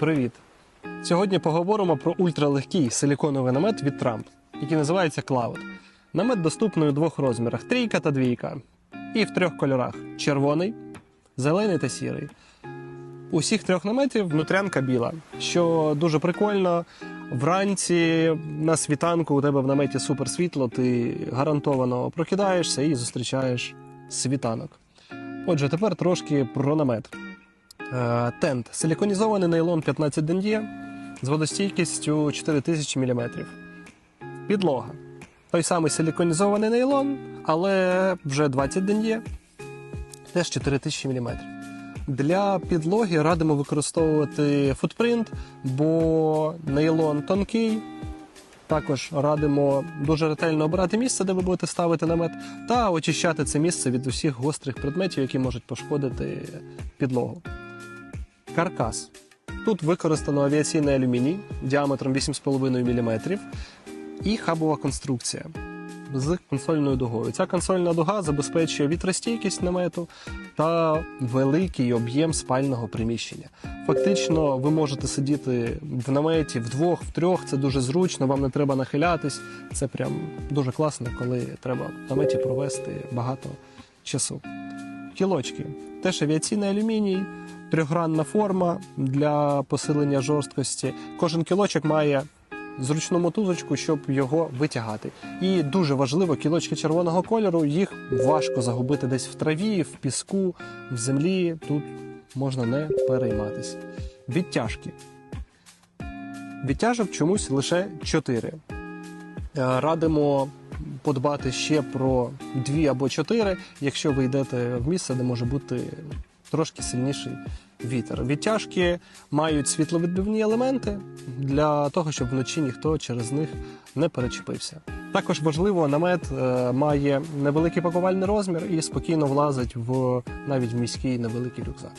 Привіт! Сьогодні поговоримо про ультралегкий силіконовий намет від Tramp, який називається Cloud. Намет доступний у двох розмірах: трійка та двійка. І в трьох кольорах: червоний, зелений та сірий. Усіх трьох наметів внутрянка біла, що дуже прикольно. Вранці на світанку у тебе в наметі суперсвітло, ти гарантовано прокидаєшся і зустрічаєш світанок. Отже, тепер трошки про намет. Е, Тент силіконізований нейлон 15 дендє з водостійкістю 4000 мм. Підлога. Той самий силіконізований нейлон, але вже 20 дендє, теж 4000 мм. Для підлоги радимо використовувати футпринт, бо нейлон тонкий. Також радимо дуже ретельно обирати місце, де ви будете ставити намет, та очищати це місце від усіх гострих предметів, які можуть пошкодити підлогу. Каркас. Тут використано авіаційний алюміній діаметром 8,5 мм і хабова конструкція з консольною дугою. Ця консольна дуга забезпечує вітростійкість намету та великий об'єм спального приміщення. Фактично, ви можете сидіти в наметі вдвох, втрьох. Це дуже зручно, вам не треба нахилятись. Це прям дуже класно, коли треба в наметі провести багато часу. Кілочки. Теж авіаційний алюміній, трьохгранна форма для посилення жорсткості. Кожен кілочок має зручну мотузочку, щоб його витягати. І дуже важливо, кілочки червоного кольору, їх важко загубити десь в траві, в піску, в землі. Тут можна не перейматися. Відтяжки. Відтяжок чомусь лише 4. Радимо подбати ще про дві або чотири, якщо ви йдете в місце, де може бути трошки сильніший вітер. Відтяжки мають світловідбивні елементи для того, щоб вночі ніхто через них не перечепився. Також важливо, намет е, має невеликий пакувальний розмір і спокійно влазить в навіть в міський невеликий рюкзак.